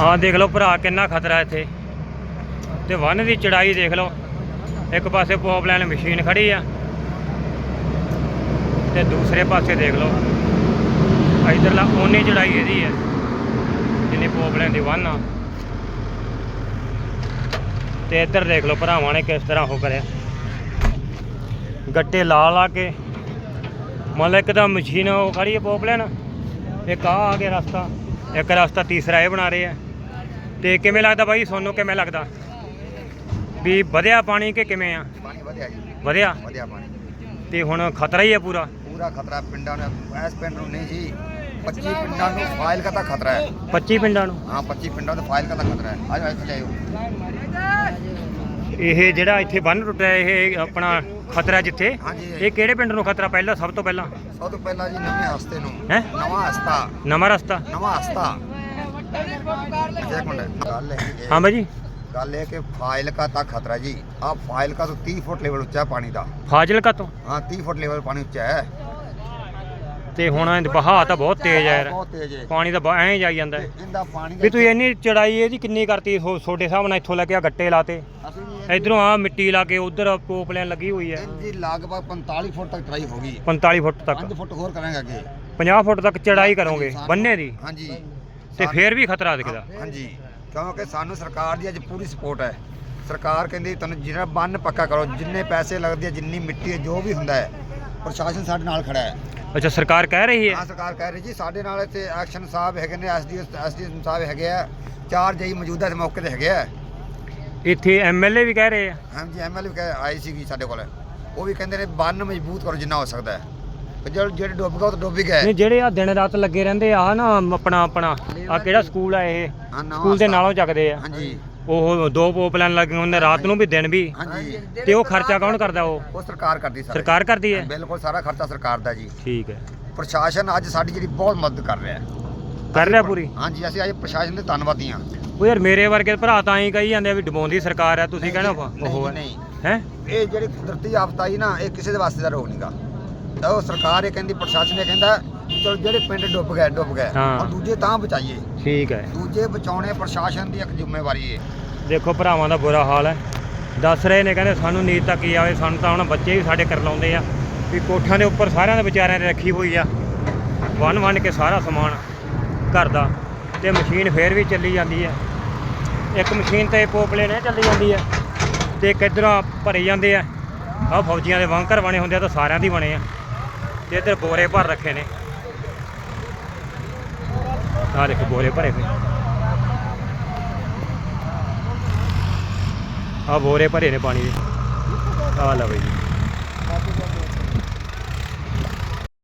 ਆਹ ਦੇਖ ਲਓ ਭਰਾ, ਕਿੰਨਾ ਖਤਰਾ ਇੱਥੇ। ਤੇ ਵਨ ਦੀ ਚੜਾਈ ਦੇਖ ਲਓ। ਇੱਕ ਪਾਸੇ ਪੌਪਲਾਈਨ ਮਸ਼ੀਨ ਖੜੀ ਆ। ਤੇ ਦੂਸਰੇ ਪਾਸੇ ਦੇਖ ਲਓ। ਇਧਰਲਾ ਓਨੀ ਚੜਾਈ ਇਹਦੀ ਹੈ ਜਿੰਨੀ ਪੌਪਲਾਈਨ ਦੀ ਵਨ ਆ। ਤੇ ਇੱਧਰ ਦੇਖ ਲਓ ਭਰਾਵਾਂ ਨੇ ਕਿਸ ਤਰ੍ਹਾਂ ਉਹ ਕਰਿਆ। ਗੱਟੇ ਲਾ ਲਾ ਕੇ। ਮਤਲਬ ਇੱਕ ਤਾਂ ਮਸ਼ੀਨ ਉਹ ਖੜੀ ਹੈ ਪੌਪਲਾਈਨ ਇੱਕ ਆ ਆ ਗਿਆ ਰਸਤਾ। ਇੱਕ ਰਸਤਾ ਤੀਸਰਾ ਇਹ ਬਣਾ ਰਹੇ ਆ। ਤੇ ਕਿਵੇਂ ਲੱਗਦਾ ਬਾਈ? ਤੁਹਾਨੂੰ ਕਿਵੇਂ ਲੱਗਦਾ? ਵੀ ਵਧਿਆ ਪਾਣੀ ਕਿ ਕਿਵੇਂ ਆ? ਪਾਣੀ ਵਧਿਆ ਜੀ। ਵਧਿਆ? ਵਧਿਆ ਪਾਣੀ। ਤੇ ਹੁਣ ਖਤਰਾ ਹੀ ਆ ਪੂਰਾ? ਪੂਰਾ ਖਤਰਾ ਪਿੰਡਾਂ ਨੂੰ ਐਸ ਪਿੰਡ ਨੂੰ ਨਹੀਂ ਜੀ 25 ਪਿੰਡਾਂ ਨੂੰ ਫਾਈਲ ਦਾ ਖਤਰਾ ਹੈ। 25 ਪਿੰਡਾਂ ਨੂੰ? ਹਾਂ 25 ਪਿੰਡਾਂ ਨੂੰ ਫਾਈਲ ਦਾ ਖਤਰਾ ਹੈ। ਆਜੋ ਇੱਥੇ ਲਿਆਓ ਇਹ ਜਿਹੜਾ ਇੱਥੇ ਬੰਨ ਟੁੱਟਿਆ ਇਹ ਆਪਣਾ ਖਤਰਾ ਜਿੱਥੇ? ਹਾਂਜੀ। ਇਹ ਕਿਹੜੇ ਪਿੰਡ ਨੂੰ ਖਤਰਾ ਪਹਿਲਾਂ ਸਭ ਤੋਂ ਪਹਿਲਾਂ? ਸਭ ਤੋਂ ਪਹਿਲਾਂ ਜੀ ਨਵੇਂ ਹਸਤੇ ਨੂੰ। ਹੈਂ? ਨਵਾਂ ਹਸਤਾ ਨਵਾਂ ਰਸਤਾ। ਨਵਾਂ ਹਸਤਾ ਇੱਕ ਮਿੰਟ ਗੱਲ ਹੈ ਜੀ ਹਾਂ ਬਾਈ ਜੀ ਗੱਲ ਇਹ ਕਿ ਫਾਈਲ का तक खतरा जी आप फाइल का तो 30 फुट लेवल ऊंचा है पानी का ਫਾਜ਼ਿਲਕਾ ਤੋਂ हाँ 30 फुट लेवल पानी ऊंचा है ਤੇ ਹੁਣ ਬਹਾਅ ਤਾਂ ਬਹੁਤ ਤੇਜ਼ ਆ ਯਾਰ बहुत तेज है ਪਾਣੀ ਤਾਂ ਬ- ਐਂ ਹੀ ਜਾਈ ਜਾਂਦਾ ਹੈ। इंदा पानी ਵੀ ਤੁਸੀਂ ਇੰਨੀ ਚੜਾਈ ਇਹਦੀ ਕਿੰਨੀ ਕਰਤੀ ਥੋ- ਤੁਹਾਡੇ ਹਿਸਾਬ ਨਾਲ ਇੱਥੋਂ ਲੈ ਕੇ ਆ ਗੱਟੇ ਲਾਤੇ ਇਧਰੋਂ ਆ ਮਿੱਟੀ ਲਾ ਕੇ ਉਧਰ ਪੋਪਲੈਨ ਲੱਗੀ ਹੋਈ ਹੈ इनकी लगभग 45 फुट तक चढ़ाई होगी 45 ਫੁੱਟ ਤੱਕ 5 फुट और करेंगे आगे 50 ਫੁੱਟ ਤੱਕ ਚੜਾਈ ਕਰੋਗੇ ਬੰਨੇ ਦੀ हाँ जी ਤੇ ਫੇਰ ਵੀ ਖਤਰਾ ਦਿਖਦਾ। जी ਕਿਉਂਕਿ ਸਾਨੂੰ ਸਰਕਾਰ ਦੀ ਅੱਜ ਪੂਰੀ ਸਪੋਰਟ ਹੈ। ਸਰਕਾਰ ਕਹਿੰਦੀ ਤੁਹਾਨੂੰ ਜਿਹੜਾ ਬੰਨ ਪੱਕਾ ਕਰੋ ਜਿੰਨੇ ਪੈਸੇ ਲੱਗਦੇ ਆ ਜਿੰਨੀ ਮਿੱਟੀ ਹੈ ਜੋ ਵੀ ਹੁੰਦਾ ਹੈ ਪ੍ਰਸ਼ਾਸਨ ਸਾਡੇ ਨਾਲ ਖੜਾ ਹੈ। ਅੱਛਾ ਸਰਕਾਰ ਕਹਿ ਰਹੀ ਹੈ? ਹਾਂ ਸਰਕਾਰ ਕਹਿ ਰਹੀ ਜੀ ਸਾਡੇ ਨਾਲ ਇੱਥੇ ਐਕਸ਼ਨ ਸਾਹਿਬ ਹੈਗੇ ਨੇ ਐਸਡੀਓ ਐਸਡੀਐਮ ਸਾਹਿਬ ਹੈਗੇ ਆ। ਚਾਰ ਜਈ ਮੌਜੂਦਾ ਇਸ ਮੌਕੇ ਤੇ ਹੈਗੇ ਆ। ਇੱਥੇ ਐਮਐਲਏ ਵੀ ਕਹਿ ਰਹੇ ਆ। ਹਾਂਜੀ ਐਮਐਲਏ ਵੀ ਆਈ ਸੀਗੀ ਸਾਡੇ ਕੋਲ। ਉਹ ਵੀ ਕਹਿੰਦੇ ਨੇ ਬੰਨ ਮਜ਼ਬੂਤ ਕਰੋ ਜਿੰਨਾ ਹੋ ਸਕਦਾ ਹੈ। ਤੇ ਜਿਹੜੇ ਡੁੱਬ ਗਏ ਉਹ ਤਾਂ ਡੁੱਬ ਹੀ ਨਹੀਂ ਗਏ ਜਿਹੜੇ ਆ ਦਿਨ ਰਾਤ ਲੱਗੇ ਰਹਿੰਦੇ ਆ ਨਾ ਆਪਣਾ ਆਪਣਾ ਆ ਕਿਹੜਾ ਸਕੂਲ ਆ ਇਹ? ਹਾਂ, ਨਵਾਂ ਸਕੂਲ ਦੇ। ਨਾਲੋਂ ਚੱਕਦੇ ਆ। ਹਾਂਜੀ। ਉਹ ਦੋ ਪੋਪਲੈਨ ਲੱਗੇ ਹੁੰਦੇ ਰਾਤ ਨੂੰ ਵੀ ਦਿਨ ਵੀ। ਹਾਂਜੀ। ਤੇ ਉਹ ਖਰਚਾ ਕੌਣ ਕਰਦਾ ਉਹ? ਉਹ ਸਰਕਾਰ ਕਰਦੀ ਸਾਰਾ। ਸਰਕਾਰ ਕਰਦੀ ਹੈ? ਬਿਲਕੁਲ ਸਾਰਾ ਖਰਚਾ ਸਰਕਾਰ ਦਾ ਜੀ। ਠੀਕ ਹੈ। ਪ੍ਰਸ਼ਾਸਨ ਅੱਜ ਸਾਡੀ ਜਿਹੜੀ ਬਹੁਤ ਮਦਦ ਕਰ ਰਿਹਾ ਹੈ। ਕਰ ਰਿਹਾ ਪੂਰੀ? ਹਾਂਜੀ ਅਸੀਂ ਅੱਜ ਪ੍ਰਸ਼ਾਸਨ ਦੇ ਧੰਨਵਾਦੀ ਹਾਂ। ਉਹ ਯਾਰ ਮੇਰੇ ਵਰਗੇ ਭਰਾ ਤਾਂ ਹੀ ਕਹੀ ਜਾਂਦੇ ਆ ਵੀ ਡਬੋਂਦੀ ਸਰਕਾਰ ਹੈ ਤੁਸੀਂ ਕਹਿਣਾ ਨਹੀਂ ਉਹ ਨਹੀਂ। ਹੈ ਇਹ ਜਿਹੜੀ ਕੁਦਰਤੀ ਆਫਤ ਆਈ ਨਾ ਇਹ ਕਿਸੇ ਦੇ ਵਾਸਤੇ ਦਾ ਰੋਗ ਨਹੀਂਗਾ ਤਾਂ ਉਹ ਸਰਕਾਰ ਇਹ ਕਹਿੰਦੀ ਪ੍ਰਸ਼ਾਸਨ ਇਹ ਕਹਿੰਦਾ ਵੀ ਚਲੋ ਜਿਹੜੇ ਪਿੰਡ ਡੁੱਬ ਗਏ ਡੁੱਬ ਗਏ ਹਾਂ। ਔਰ ਦੂਜੇ ਤਾਂ ਬਚਾਈਏ। ਠੀਕ ਹੈ। ਦੂਜੇ ਬਚਾਉਣੇ ਪ੍ਰਸ਼ਾਸਨ ਦੀ ਇੱਕ ਜ਼ਿੰਮੇਵਾਰੀ ਹੈ ਦੇਖੋ ਭਰਾਵਾਂ ਦਾ ਬੁਰਾ ਹਾਲ ਹੈ। ਦੱਸ ਰਹੇ ਨੇ ਕਹਿੰਦੇ ਸਾਨੂੰ ਨੀਂਦ ਤੱਕ ਹੀ ਆਵੇ ਸਾਨੂੰ ਤਾਂ ਹੁਣ ਬੱਚੇ ਵੀ ਸਾਡੇ ਕਰਲਾਉਂਦੇ ਆ। ਵੀ ਕੋਠਾਂ ਦੇ ਉੱਪਰ ਸਾਰਿਆਂ ਦੇ ਵਿਚਾਰਿਆਂ ਨੇ ਰੱਖੀ ਹੋਈ ਆ। ਵੰਨ ਵੰਨ ਕੇ ਸਾਰਾ ਸਮਾਨ ਘਰ ਦਾ। ਤੇ ਮਸ਼ੀਨ ਫੇਰ ਵੀ ਚੱਲੀ ਜਾਂਦੀ ਹੈ। ਇੱਕ ਮਸ਼ੀਨ ਤੇ ਪੋਪਲੇ ਨੇ ਚੱਲੀ ਜਾਂਦੀ ਹੈ। ਤੇ ਇੱਕ ਇੱਧਰੋਂ ਭਰੇ ਜਾਂਦੇ ਆ। ਆਹ ਫੌਜੀਆਂ ਦੇ ਵਾਂਕਰ ਬਣੇ ਹੁੰਦੇ ਆ ਤਾਂ ਸਾਰਿਆਂ ਦੀ ਬਣੇ ਆ। ਤੇ ਇੱਧਰ ਬੋਰੇ ਭਰ ਰੱਖੇ ਨੇ। ਆ ਦੇਖੋ ਬੋਰੇ ਭਰੇ ਹੋਏ। ਆਹ ਬੋਰੇ ਭਰੇ ਨੇ ਪਾਣੀ ਦੇ। ਆ ਲੈ ਜੀ।